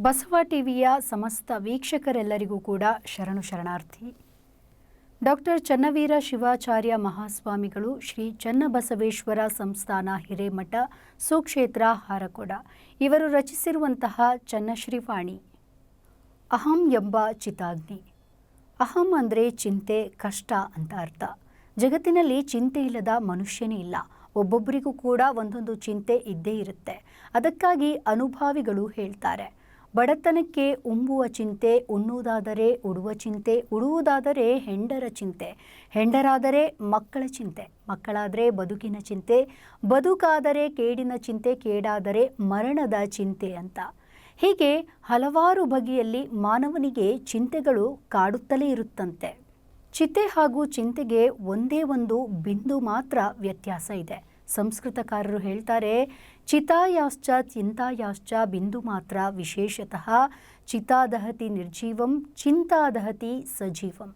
ಬಸವ ಟಿವಿಯ ಸಮಸ್ತ ವೀಕ್ಷಕರೆಲ್ಲರಿಗೂ ಕೂಡ ಶರಣು ಶರಣಾರ್ಥಿ. ಡಾಕ್ಟರ್ ಚನ್ನವೀರ ಶಿವಾಚಾರ್ಯ ಮಹಾಸ್ವಾಮಿಗಳು ಶ್ರೀ ಚನ್ನಬಸವೇಶ್ವರ ಸಂಸ್ಥಾನ ಹಿರೇಮಠ, ಸುಕ್ಷೇತ್ರ, ಹಾರಕೊಡ. ಇವರು ರಚಿಸಿರುವಂತಹ ಚನ್ನಶ್ರೀವಾಣಿ, ಅಹಂ ಎಂಬ ಚಿತಾಗ್ನಿ. ಅಹಂ ಅಂದರೆ ಚಿಂತೆ, ಕಷ್ಟ ಅಂತ ಅರ್ಥ. ಜಗತ್ತಿನಲ್ಲಿ ಚಿಂತೆ ಇಲ್ಲದ ಮನುಷ್ಯನೇ ಇಲ್ಲ. ಒಬ್ಬೊಬ್ಬರಿಗೂ ಕೂಡ ಒಂದೊಂದು ಚಿಂತೆ ಇದ್ದೇ ಇರುತ್ತೆ. ಅದಕ್ಕಾಗಿ ಅನುಭಾವಿಗಳು ಹೇಳ್ತಾರೆ. ಬಡತನಕ್ಕೆ ಉಂಬುವ ಚಿಂತೆ, ಉಣ್ಣುವುದಾದರೆ ಉಡುವ ಚಿಂತೆ, ಉಡುವುದಾದರೆ ಹೆಂಡರ ಚಿಂತೆ, ಹೆಂಡರಾದರೆ ಮಕ್ಕಳ ಚಿಂತೆ, ಮಕ್ಕಳಾದರೆ ಬದುಕಿನ ಚಿಂತೆ, ಬದುಕಾದರೆ ಕೇಡಿನ ಚಿಂತೆ, ಕೇಡಾದರೆ ಮರಣದ ಚಿಂತೆ ಅಂತ. ಹೀಗೆ ಹಲವಾರು ಬಗೆಯಲ್ಲಿ ಮಾನವನಿಗೆ ಚಿಂತೆಗಳು ಕಾಡುತ್ತಲೇ ಇರುತ್ತಂತೆ. ಚಿತೆ ಹಾಗೂ ಚಿಂತೆಗೆ ಒಂದೇ ಒಂದು ಬಿಂದು ಮಾತ್ರ ವ್ಯತ್ಯಾಸ ಇದೆ. ಸಂಸ್ಕೃತಕಾರರು ಹೇಳ್ತಾರೆ, ಚಿತಾಯಾಶ್ಚ ಚಿಂತಾಯಾಶ್ಚ ಬಿಂದು ಮಾತ್ರ ವಿಶೇಷತಃ ಚಿತಾದಹತಿ ನಿರ್ಜೀವಂ ಚಿಂತಾದಹತಿ ಸಜೀವಂ.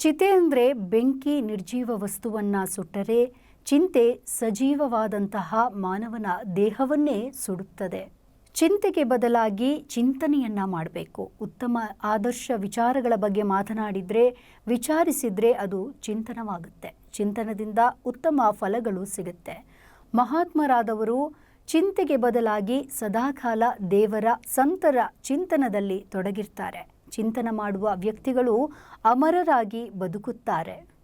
ಚಿತೆ ಅಂದರೆ ಬೆಂಕಿ ನಿರ್ಜೀವ ವಸ್ತುವನ್ನು ಸುಟ್ಟರೆ ಚಿಂತೆ ಸಜೀವವಾದಂತಹ ಮಾನವನ ದೇಹವನ್ನೇ ಸುಡುತ್ತದೆ. ಚಿಂತೆಗೆ ಬದಲಾಗಿ ಚಿಂತನೆಯನ್ನ ಮಾಡಬೇಕು. ಉತ್ತಮ ಆದರ್ಶ ವಿಚಾರಗಳ ಬಗ್ಗೆ ಮಾತನಾಡಿದರೆ, ವಿಚಾರಿಸಿದರೆ ಅದು ಚಿಂತನವಾಗುತ್ತೆ. ಚಿಂತನದಿಂದ ಉತ್ತಮ ಫಲಗಳು ಸಿಗುತ್ತೆ. ಮಹಾತ್ಮರಾದವರು ಚಿಂತೆಗೆ ಬದಲಾಗಿ ಸದಾಕಾಲ ದೇವರ ಸಂತರ ಚಿಂತನದಲ್ಲಿ ತೊಡಗಿರ್ತಾರೆ. ಚಿಂತನ ಮಾಡುವ ವ್ಯಕ್ತಿಗಳು ಅಮರರಾಗಿ ಬದುಕುತ್ತಾರೆ.